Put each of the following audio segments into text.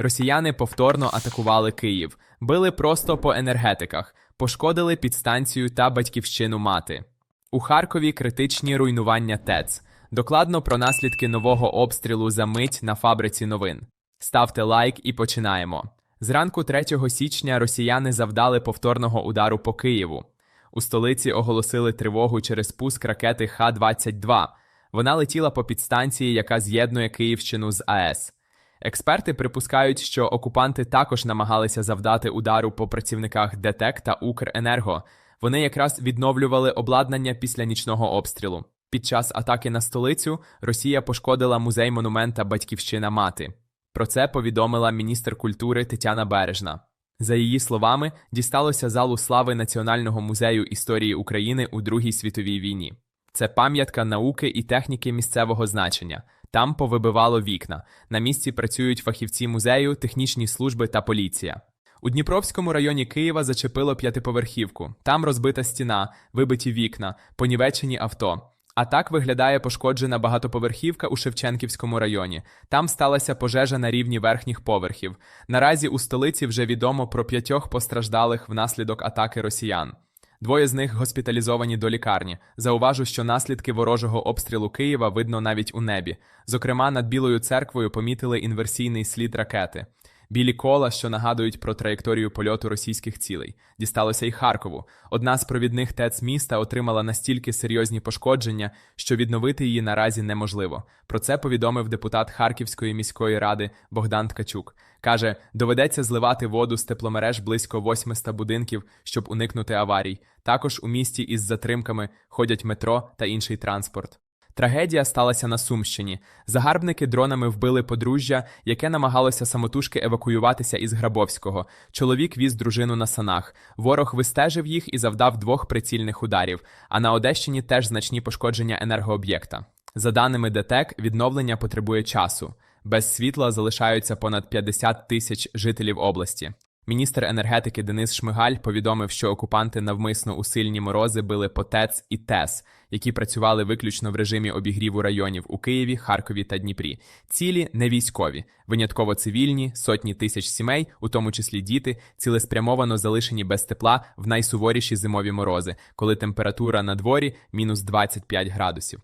Росіяни повторно атакували Київ, били просто по енергетиках, пошкодили підстанцію та батьківщину мати. У Харкові критичні руйнування ТЕЦ. Докладно про наслідки нового обстрілу за мить на фабриці новин. Ставте лайк і починаємо. Зранку 3 січня росіяни завдали повторного удару по Києву. У столиці оголосили тривогу через пуск ракети Х-22. Вона летіла по підстанції, яка з'єднує Київщину з АЕС. Експерти припускають, що окупанти також намагалися завдати удару по працівниках ДТЕК та Укренерго. Вони якраз відновлювали обладнання після нічного обстрілу. Під час атаки на столицю Росія пошкодила музей монумента Батьківщина мати. Про це повідомила міністр культури Тетяна Бережна. За її словами, дісталося залу слави Національного музею історії України у Другій світовій війні. Це пам'ятка науки і техніки місцевого значення. Там повибивало вікна. На місці працюють фахівці музею, технічні служби та поліція. У Дніпровському районі Києва зачепило п'ятиповерхівку. Там розбита стіна, вибиті вікна, понівечені авто. А так виглядає пошкоджена багатоповерхівка у Шевченківському районі. Там сталася пожежа на рівні верхніх поверхів. Наразі у столиці вже відомо про п'ятьох постраждалих внаслідок атаки росіян. Двоє з них госпіталізовані до лікарні. Зауважу, що наслідки ворожого обстрілу Києва видно навіть у небі. Зокрема, над Білою церквою помітили інверсійний слід ракети. Білі кола, що нагадують про траєкторію польоту російських цілей, дісталося й Харкову. Одна з провідних ТЕЦ міста отримала настільки серйозні пошкодження, що відновити її наразі неможливо. Про це повідомив депутат Харківської міської ради Богдан Ткачук. Каже, доведеться зливати воду з тепломереж близько 800 будинків, щоб уникнути аварій. Також у місті із затримками ходять метро та інший транспорт. Трагедія сталася на Сумщині. Загарбники дронами вбили подружжя, яке намагалося самотужки евакуюватися із Грабовського. Чоловік віз дружину на санах. Ворог вистежив їх і завдав двох прицільних ударів. А на Одещині теж значні пошкодження енергооб'єкта. За даними ДТЕК, відновлення потребує часу. Без світла залишаються понад 50 тисяч жителів області. Міністр енергетики Денис Шмигаль повідомив, що окупанти навмисно у сильні морози били по ТЕЦ і ТЕС, які працювали виключно в режимі обігріву районів у Києві, Харкові та Дніпрі. Цілі не військові, винятково цивільні, сотні тисяч сімей, у тому числі діти, цілеспрямовано залишені без тепла в найсуворіші зимові морози, коли температура на дворі мінус 25 градусів.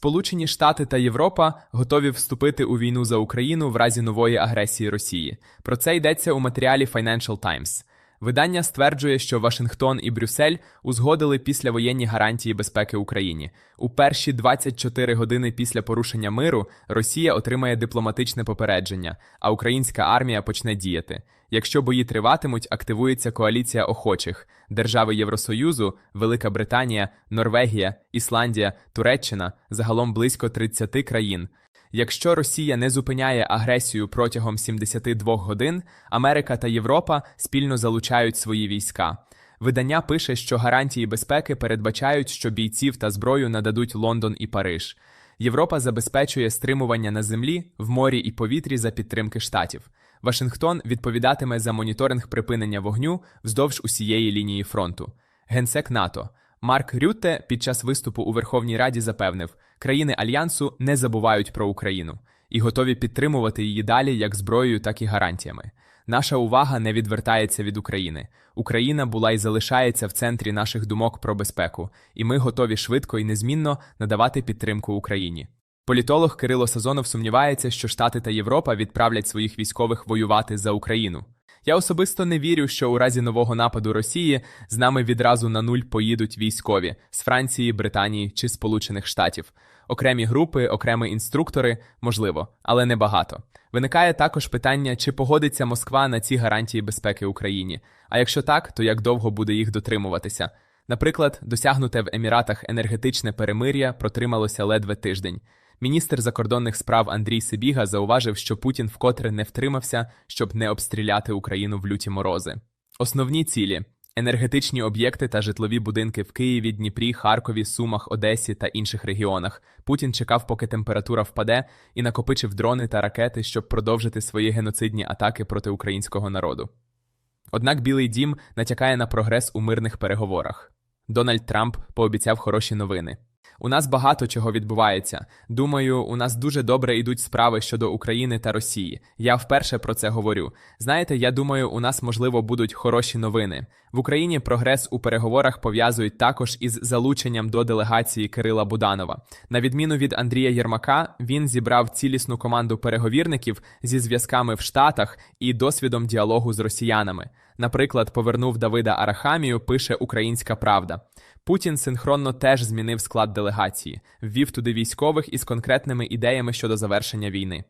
Сполучені Штати та Європа готові вступити у війну за Україну в разі нової агресії Росії. Про це йдеться у матеріалі Financial Times. Видання стверджує, що Вашингтон і Брюссель узгодили післявоєнні гарантії безпеки Україні. У перші 24 години після порушення миру Росія отримає дипломатичне попередження, а українська армія почне діяти. Якщо бої триватимуть, активується коаліція охочих держави Євросоюзу, Велика Британія, Норвегія, Ісландія, Туреччина загалом близько 30 країн. Якщо Росія не зупиняє агресію протягом 72 годин, Америка та Європа спільно залучають свої війська. Видання пише, що гарантії безпеки передбачають, що бійців та зброю нададуть Лондон і Париж. Європа забезпечує стримування на землі, в морі і повітрі за підтримки штатів. Вашингтон відповідатиме за моніторинг припинення вогню вздовж усієї лінії фронту. Генсек НАТО Марк Рютте під час виступу у Верховній Раді запевнив, країни альянсу не забувають про Україну і готові підтримувати її далі як зброєю, так і гарантіями. Наша увага не відвертається від України. Україна була і залишається в центрі наших думок про безпеку, і ми готові швидко і незмінно надавати підтримку Україні. Політолог Кирило Сазонов сумнівається, що Штати та Європа відправлять своїх військових воювати за Україну. Я особисто не вірю, що у разі нового нападу Росії з нами відразу на нуль поїдуть військові з Франції, Британії чи Сполучених Штатів. Окремі групи, окремі інструктори, можливо, але не багато. Виникає також питання, чи погодиться Москва на ці гарантії безпеки Україні. А якщо так, то як довго буде їх дотримуватися? Наприклад, досягнуте в Еміратах енергетичне перемир'я протрималося ледве тиждень. Міністр закордонних справ Андрій Сибіга зауважив, що Путін вкотре не втримався, щоб не обстріляти Україну в люті морози. Основні цілі енергетичні об'єкти та житлові будинки в Києві, Дніпрі, Харкові, Сумах, Одесі та інших регіонах. Путін чекав, поки температура впаде, і накопичив дрони та ракети, щоб продовжити свої геноцидні атаки проти українського народу. Однак Білий дім натякає на прогрес у мирних переговорах. Дональд Трамп пообіцяв хороші новини. У нас багато чого відбувається. Думаю, у нас дуже добре йдуть справи щодо України та Росії. Я вперше про це говорю. Знаєте, я думаю, у нас можливо будуть хороші новини. В Україні прогрес у переговорах пов'язують також із залученням до делегації Кирила Буданова. На відміну від Андрія Єрмака, він зібрав цілісну команду переговірників зі зв'язками в Штатах і досвідом діалогу з росіянами. Наприклад, повернув Давида Арахамію, пише Українська Правда. Путін синхронно теж змінив склад делегації, ввів туди військових із конкретними ідеями щодо завершення війни.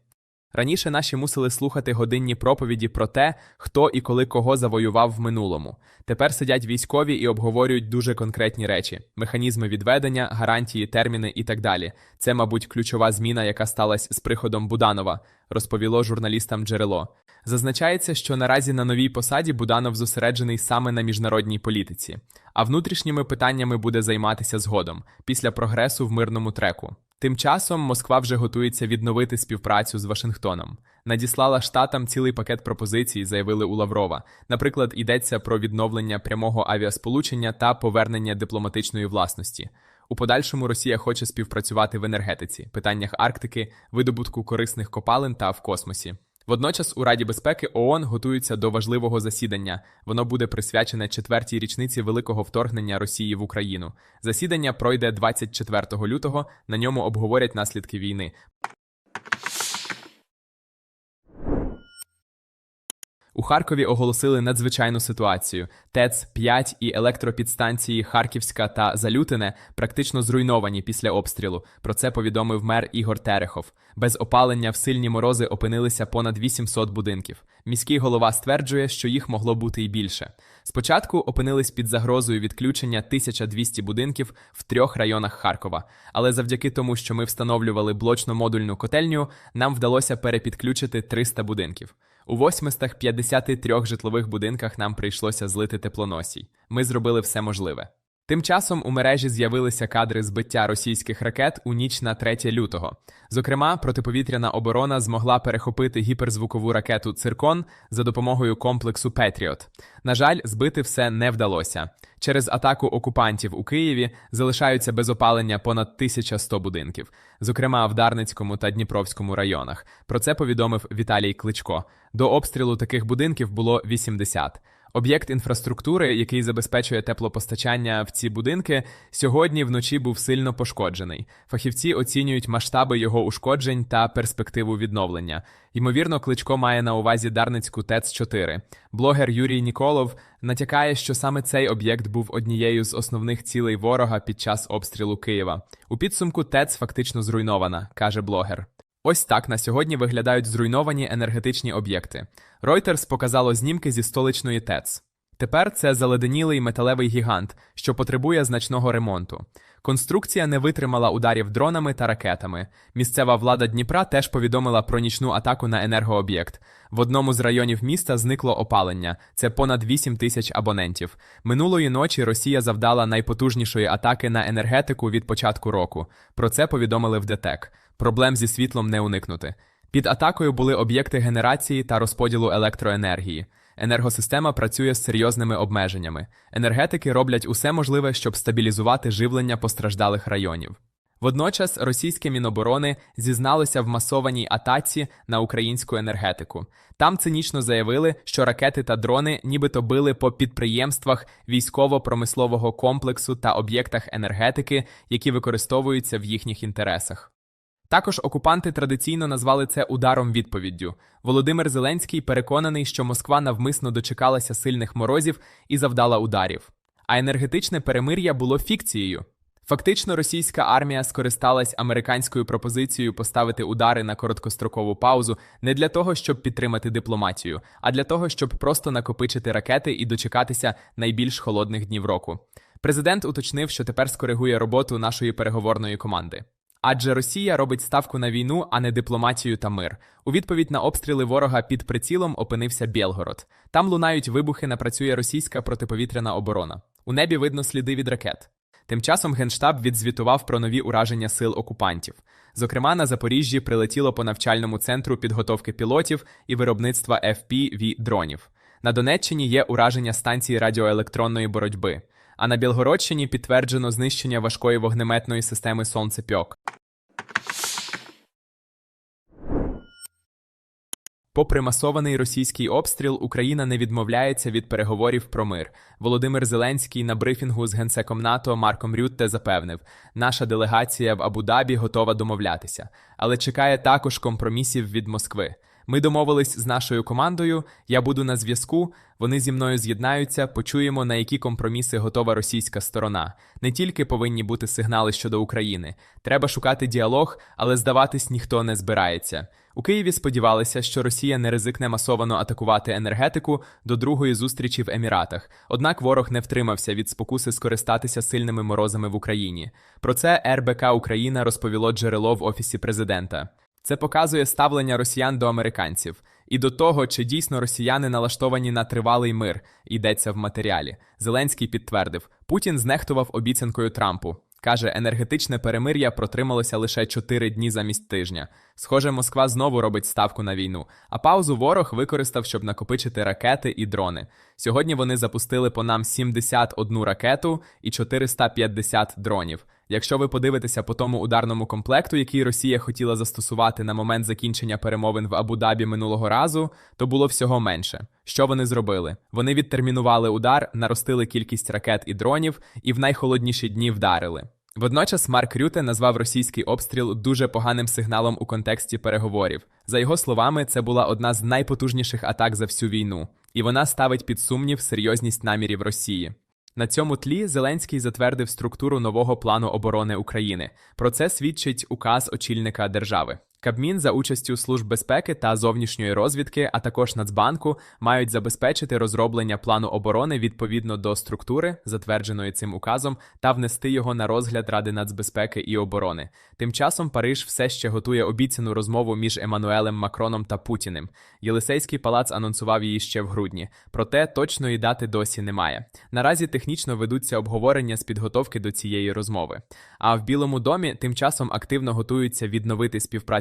Раніше наші мусили слухати годинні проповіді про те, хто і коли кого завоював в минулому. Тепер сидять військові і обговорюють дуже конкретні речі: механізми відведення, гарантії, терміни і так далі. Це, мабуть, ключова зміна, яка сталася з приходом Буданова, розповіло журналістам джерело. Зазначається, що наразі на новій посаді Буданов зосереджений саме на міжнародній політиці, а внутрішніми питаннями буде займатися згодом після прогресу в мирному треку. Тим часом Москва вже готується відновити співпрацю з Вашингтоном. Надіслала штатам цілий пакет пропозицій, заявили у Лаврова. Наприклад, йдеться про відновлення прямого авіасполучення та повернення дипломатичної власності. У подальшому Росія хоче співпрацювати в енергетиці, питаннях Арктики, видобутку корисних копалин та в космосі. Водночас у Раді безпеки ООН готуються до важливого засідання. Воно буде присвячене четвертій річниці великого вторгнення Росії в Україну. Засідання пройде 24 лютого. На ньому обговорять наслідки війни. У Харкові оголосили надзвичайну ситуацію. ТЕЦ 5 і електропідстанції Харківська та Залютине практично зруйновані після обстрілу. Про це повідомив мер Ігор Терехов. Без опалення в сильні морози опинилися понад 800 будинків. Міський голова стверджує, що їх могло бути і більше. Спочатку опинились під загрозою відключення 1200 будинків в трьох районах Харкова. Але завдяки тому, що ми встановлювали блочно-модульну котельню, нам вдалося перепідключити 300 будинків. У 853 житлових будинках нам прийшлося злити теплоносій. Ми зробили все можливе. Тим часом у мережі з'явилися кадри збиття російських ракет у ніч на 3 лютого. Зокрема, протиповітряна оборона змогла перехопити гіперзвукову ракету Циркон за допомогою комплексу Петріот. На жаль, збити все не вдалося. Через атаку окупантів у Києві залишаються без опалення понад 1100 будинків, зокрема в Дарницькому та Дніпровському районах. Про це повідомив Віталій Кличко. До обстрілу таких будинків було 80. Об'єкт інфраструктури, який забезпечує теплопостачання в ці будинки, сьогодні вночі був сильно пошкоджений. Фахівці оцінюють масштаби його ушкоджень та перспективу відновлення. Ймовірно, кличко має на увазі Дарницьку ТЕЦ 4 Блогер Юрій Ніколов натякає, що саме цей об'єкт був однією з основних цілей ворога під час обстрілу Києва. У підсумку ТЕЦ фактично зруйнована, каже блогер. Ось так на сьогодні виглядають зруйновані енергетичні об'єкти. Reuters показало знімки зі столичної ТЕЦ. Тепер це заледенілий металевий гігант, що потребує значного ремонту. Конструкція не витримала ударів дронами та ракетами. Місцева влада Дніпра теж повідомила про нічну атаку на енергооб'єкт. В одному з районів міста зникло опалення. Це понад 8 тисяч абонентів. Минулої ночі Росія завдала найпотужнішої атаки на енергетику від початку року. Про це повідомили в ДТЕК. Проблем зі світлом не уникнути. Під атакою були об'єкти генерації та розподілу електроенергії. Енергосистема працює з серйозними обмеженнями. Енергетики роблять усе можливе, щоб стабілізувати живлення постраждалих районів. Водночас російське міноборони зізналося в масованій атаці на українську енергетику. Там цинічно заявили, що ракети та дрони нібито били по підприємствах військово-промислового комплексу та об'єктах енергетики, які використовуються в їхніх інтересах. Також окупанти традиційно назвали це ударом відповіддю. Володимир Зеленський переконаний, що Москва навмисно дочекалася сильних морозів і завдала ударів. А енергетичне перемир'я було фікцією. Фактично, російська армія скористалась американською пропозицією поставити удари на короткострокову паузу не для того, щоб підтримати дипломатію, а для того, щоб просто накопичити ракети і дочекатися найбільш холодних днів року. Президент уточнив, що тепер скоригує роботу нашої переговорної команди. Адже Росія робить ставку на війну, а не дипломатію та мир. У відповідь на обстріли ворога під прицілом опинився Білгород. Там лунають вибухи, напрацює російська протиповітряна оборона. У небі видно сліди від ракет. Тим часом Генштаб відзвітував про нові ураження сил окупантів. Зокрема, на Запоріжжі прилетіло по навчальному центру підготовки пілотів і виробництва FPV дронів. На Донеччині є ураження станції радіоелектронної боротьби. А на Білгородщині підтверджено знищення важкої вогнеметної системи Сонцепьок. Попри масований російський обстріл, Україна не відмовляється від переговорів про мир. Володимир Зеленський на брифінгу з генсеком НАТО Марком Рютте запевнив, наша делегація в Абу-Дабі готова домовлятися, але чекає також компромісів від Москви. Ми домовились з нашою командою. Я буду на зв'язку. Вони зі мною з'єднаються. Почуємо, на які компроміси готова російська сторона. Не тільки повинні бути сигнали щодо України. Треба шукати діалог, але здаватись ніхто не збирається. У Києві сподівалися, що Росія не ризикне масовано атакувати енергетику до другої зустрічі в Еміратах. Однак ворог не втримався від спокуси скористатися сильними морозами в Україні. Про це РБК Україна розповіло джерело в офісі президента. Це показує ставлення росіян до американців і до того, чи дійсно росіяни налаштовані на тривалий мир, йдеться в матеріалі. Зеленський підтвердив, Путін знехтував обіцянкою Трампу. Каже, енергетичне перемир'я протрималося лише 4 дні замість тижня. Схоже, Москва знову робить ставку на війну, а паузу ворог використав, щоб накопичити ракети і дрони. Сьогодні вони запустили по нам 71 ракету і 450 дронів. Якщо ви подивитеся по тому ударному комплекту, який Росія хотіла застосувати на момент закінчення перемовин в Абу-Дабі минулого разу, то було всього менше. Що вони зробили? Вони відтермінували удар, наростили кількість ракет і дронів, і в найхолодніші дні вдарили. Водночас Марк Рюте назвав російський обстріл дуже поганим сигналом у контексті переговорів. За його словами, це була одна з найпотужніших атак за всю війну, і вона ставить під сумнів серйозність намірів Росії. На цьому тлі Зеленський затвердив структуру нового плану оборони України. Про це свідчить указ очільника держави. Кабмін за участю служб безпеки та зовнішньої розвідки, а також Нацбанку, мають забезпечити розроблення плану оборони відповідно до структури, затвердженої цим указом, та внести його на розгляд Ради нацбезпеки і оборони. Тим часом Париж все ще готує обіцяну розмову між Еммануелем Макроном та Путіним. Єлисейський палац анонсував її ще в грудні, проте точної дати досі немає. Наразі технічно ведуться обговорення з підготовки до цієї розмови. А в Білому домі тим часом активно готуються відновити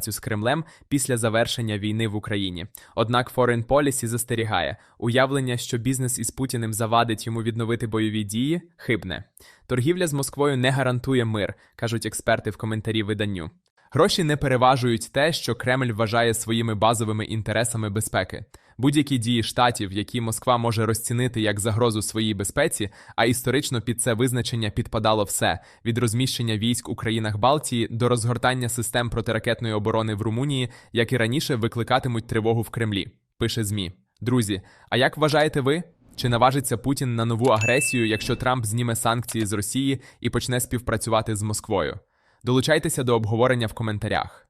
співпрацю з Кремлем після завершення війни в Україні. Однак Foreign Policy застерігає уявлення, що бізнес із Путіним завадить йому відновити бойові дії, хибне. Торгівля з Москвою не гарантує мир, кажуть експерти в коментарі виданню. Гроші не переважують те, що Кремль вважає своїми базовими інтересами безпеки. Будь-які дії штатів, які Москва може розцінити як загрозу своїй безпеці, а історично під це визначення підпадало все від розміщення військ у країнах Балтії до розгортання систем протиракетної оборони в Румунії, як і раніше викликатимуть тривогу в Кремлі. Пише ЗМІ. Друзі, а як вважаєте ви? Чи наважиться Путін на нову агресію, якщо Трамп зніме санкції з Росії і почне співпрацювати з Москвою? Долучайтеся до обговорення в коментарях.